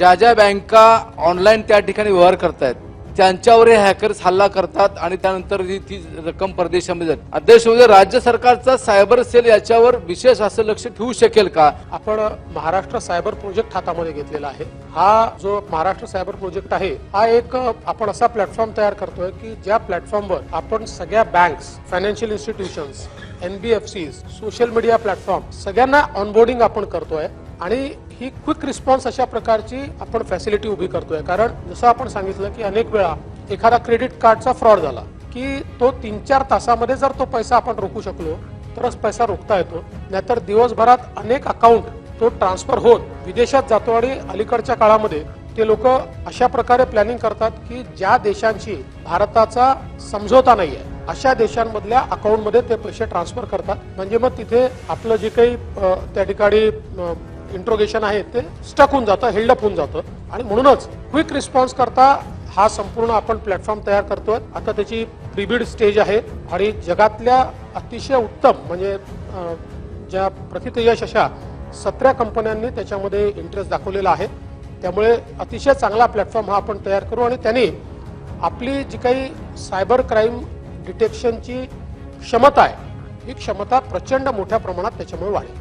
ज्या ज्या बँका ऑनलाईन त्या ठिकाणी व्यवहार करतायत त्यांच्यावर हे हॅकर्स हल्ला करतात आणि त्यानंतर ही- ती रक्कम परदेशामध्ये जाते. अध्यक्ष म्हणजे राज्य सरकारचा सायबर सेल याच्यावर विशेष असं लक्ष ठेवू शकेल का? आपण महाराष्ट्र सायबर प्रोजेक्ट हातामध्ये घेतलेला आहे. हा जो महाराष्ट्र सायबर प्रोजेक्ट आहे हा एक आपण असा प्लॅटफॉर्म तयार करतोय की ज्या प्लॅटफॉर्मवर आपण सगळ्या banks financial institutions NBFC social media platform सगळ्यांना ऑनबोर्डिंग आपण करतोय आणि ही क्विक रिस्पॉन्स अशा प्रकारची आपण फॅसिलिटी उभी करतोय. कारण जसं आपण सांगितलं की अनेक वेळा एखादा क्रेडिट कार्डचा फ्रॉड झाला की तो तीन चार तासामध्ये जर तो पैसा आपण रोखू शकलो तरच पैसा रोखता येतो. नाहीतर दिवसभरात अनेक अकाउंट तो ट्रान्सफर होत विदेशात जातो आणि अलीकडच्या काळामध्ये ते लोक अशा प्रकारे प्लॅनिंग करतात की ज्या देशांशी भारताचा समझोता नाही आहे अशा देशांमधल्या अकाउंटमध्ये ते पैसे ट्रान्सफर करतात. म्हणजे मग तिथे आपलं जे काही त्या ठिकाणी इंट्रोगेशन आहे ते स्टक होऊन जातं हेल्डअप होऊन जातं. आणि म्हणूनच क्विक रिस्पॉन्स करता हा संपूर्ण आपण प्लॅटफॉर्म तयार करतोय. आता त्याची प्रीबिड स्टेज आहे. आणि जगातल्या अतिशय उत्तम म्हणजे ज्या प्रतितयश अशा सतरा कंपन्यांनी त्याच्यामध्ये इंटरेस्ट दाखवलेला आहे. त्यामुळे अतिशय चांगला प्लॅटफॉर्म हा आपण तयार करू. आणि त्यांनी आपली जी काही सायबर क्राईम डिटेक्शनची क्षमता आहे ही क्षमता प्रचंड मोठ्या प्रमाणात त्याच्यामुळे वाढेल.